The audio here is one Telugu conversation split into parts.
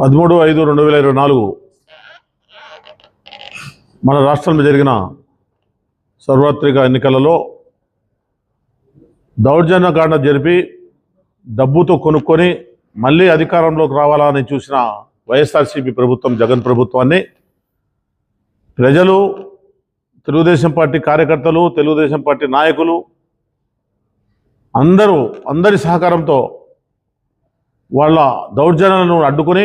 పదమూడు ఐదు రెండు వేల ఇరవై నాలుగు మన రాష్ట్రంలో జరిగిన సార్వత్రిక ఎన్నికలలో దౌర్జన్యకాండ జరిపి డబ్బుతో కొనుక్కొని మళ్ళీ అధికారంలోకి రావాలని చూసిన వైఎస్ఆర్సీపీ ప్రభుత్వం జగన్ ప్రభుత్వాన్ని ప్రజలు తెలుగుదేశం పార్టీ కార్యకర్తలు తెలుగుదేశం పార్టీ నాయకులు అందరూ అందరి సహకారంతో వాళ్ళ దౌర్జన్యాలను అడ్డుకొని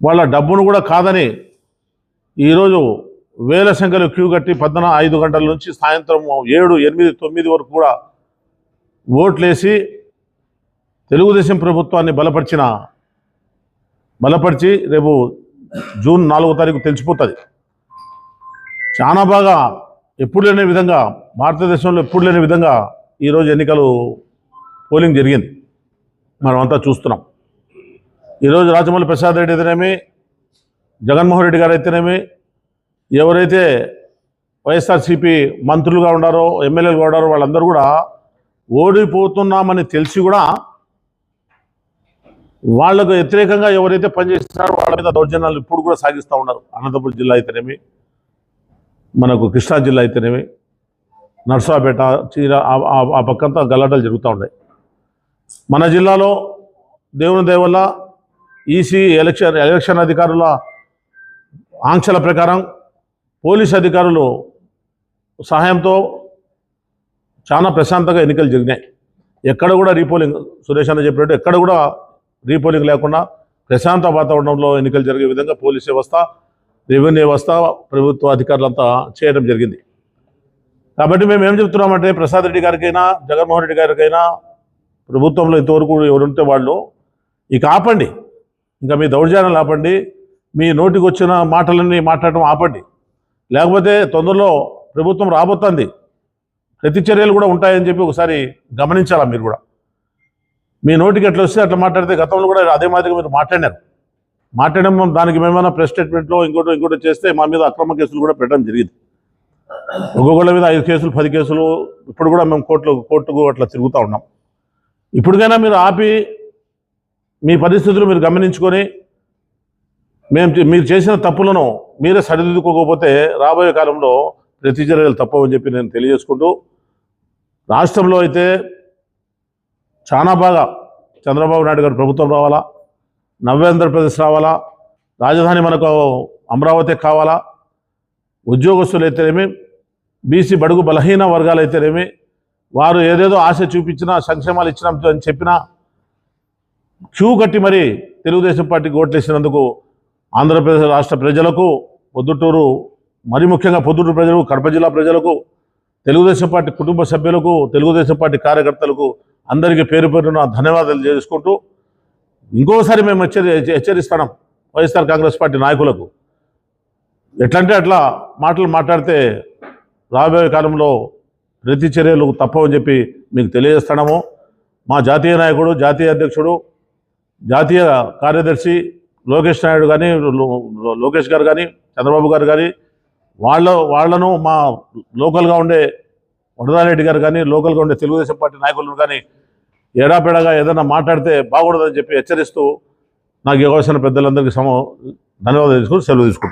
వాళ్ళ డబ్బును కూడా కాదని ఈరోజు వేల సంఖ్యలో క్యూ కట్టి పద్దన ఐదు గంటల నుంచి సాయంత్రం ఏడు ఎనిమిది తొమ్మిది వరకు కూడా ఓట్లేసి తెలుగుదేశం ప్రభుత్వాన్ని బలపరిచిన బలపరిచి రేపు జూన్ నాలుగో తారీఖు తెలిసిపోతుంది. చాలా బాగా ఎప్పుడు లేని విధంగా భారతదేశంలో ఎప్పుడు లేని విధంగా ఈరోజు ఎన్నికలు పోలింగ్ జరిగింది. మనం అంతా చూస్తున్నాం. ఈరోజు రాజమౌళి ప్రసాద్ రెడ్డి అయితేనేమి జగన్మోహన్ రెడ్డి గారు అయితేనేమి ఎవరైతే వైఎస్ఆర్సీపీ మంత్రులుగా ఉన్నారో ఎమ్మెల్యేలుగా ఉన్నారో వాళ్ళందరూ కూడా ఓడిపోతున్నామని తెలిసి కూడా వాళ్ళకు వ్యతిరేకంగా ఎవరైతే పనిచేస్తున్నారో వాళ్ళ మీద దౌర్జన్యాలు ఇప్పుడు కూడా సాగిస్తూ ఉన్నారు. అనంతపురం జిల్లా అయితేనేమి మనకు కృష్ణా జిల్లా అయితేనేమి నర్సాపేట చీర ఆ- పక్కంతా గలాటలు జరుగుతూ ఉన్నాయి. మన జిల్లాలో దేవుని దయ ఈసీ ఎలక్షన్ ఎలక్షన్ అధికారుల ఆంక్షల ప్రకారం పోలీస్ అధికారులు సహాయంతో చాలా ప్రశాంతంగా ఎన్నికలు జరిగినాయి. ఎక్కడ కూడా రీపోలింగ్ సురేష్ అన్న చెప్పినట్టు ఎక్కడ కూడా రీపోలింగ్ లేకుండా ప్రశాంత వాతావరణంలో ఎన్నికలు జరిగే విధంగా పోలీస్ వ్యవస్థ రెవెన్యూ వ్యవస్థ ప్రభుత్వ అధికారులంతా చేయడం జరిగింది. కాబట్టి మేము ఏం చెప్తున్నామంటే ప్రసాద్ రెడ్డి గారికైనా జగన్మోహన్ రెడ్డి గారికైనా ప్రభుత్వంలో ఇంతవరకు ఎవరుంటే వాళ్ళు ఇక ఆపండి. ఇంకా మీ దౌర్జన్యాలు ఆపండి. మీ నోటికి వచ్చిన మాటలన్నీ మాట్లాడటం ఆపండి. లేకపోతే తొందరలో ప్రభుత్వం రాబోతుంది. ప్రతి చర్యలు కూడా ఉంటాయని చెప్పి ఒకసారి గమనించాలా మీరు కూడా. మీ నోటికి ఎట్లా వస్తే అట్లా మాట్లాడితే గతంలో కూడా అదే మాదిరిగా మీరు మాట్లాడినారు. మాట్లాడడం దానికి మేమైనా ప్రెస్ స్టేట్మెంట్లో ఇంకోటి ఇంకోటి చేస్తే మా మీద అక్రమ కేసులు కూడా పెట్టడం జరిగింది. ఒక్కొక్కళ్ళ మీద ఐదు కేసులు పది కేసులు ఇప్పుడు కూడా మేము కోర్టులో కోర్టుకు అట్లా తిరుగుతూ ఉన్నాం. ఇప్పటికైనా మీరు ఆపి మీ పరిస్థితులు మీరు గమనించుకొని మేము మీరు చేసిన తప్పులను మీరే సరిదిద్దుకోకపోతే రాబోయే కాలంలో ప్రతి చర్యలు తప్పవని చెప్పి నేను తెలియజేసుకుంటూ రాష్ట్రంలో అయితే చాలా బాగా చంద్రబాబు నాయుడు గారు ప్రభుత్వం రావాలా నవ్యాంధ్రప్రదేశ్ రావాలా రాజధాని మనకు అమరావతి కావాలా ఉద్యోగస్తులు అయితేనేమి బీసీ బడుగు బలహీన వర్గాలు అయితేనేమి వారు ఏదేదో ఆశ చూపించినా సంక్షేమాలు ఇచ్చినా అని చెప్పినా క్యూ కట్టి మరి తెలుగుదేశం పార్టీకి ఓట్లేసినందుకు ఆంధ్రప్రదేశ్ రాష్ట్ర ప్రజలకు పొద్దుటూరు మరి ముఖ్యంగా పొద్దుటూరు ప్రజలకు కడప జిల్లా ప్రజలకు తెలుగుదేశం పార్టీ కుటుంబ సభ్యులకు తెలుగుదేశం పార్టీ కార్యకర్తలకు అందరికీ పేరు పేరున ధన్యవాదాలు చేసుకుంటూ ఇంకోసారి మేము హెచ్చరి హెచ్చరిస్తున్నాం వైఎస్ఆర్ కాంగ్రెస్ పార్టీ నాయకులకు. ఎట్లంటే అట్లా మాటలు మాట్లాడితే రాబోయే కాలంలో ప్రతి చర్యలు తప్పవని చెప్పి మీకు తెలియజేస్తున్నాము. మా జాతీయ నాయకుడు జాతీయ అధ్యక్షుడు జాతీయ కార్యదర్శి లోకేష్ నాయుడు కానీ లోకేష్ గారు కానీ చంద్రబాబు గారు కానీ వాళ్ళ వాళ్ళను మా లోకల్గా ఉండే వడదారెడ్డి గారు కానీ లోకల్గా ఉండే తెలుగుదేశం పార్టీ నాయకులను కానీ ఏడాపేడాగా ఏదైనా మాట్లాడితే బాగుండదని చెప్పి హెచ్చరిస్తూ నాకు ఈ పెద్దలందరికీ సమ ధన్యవాదాలు తీసుకుని సెలవు తీసుకుంటాను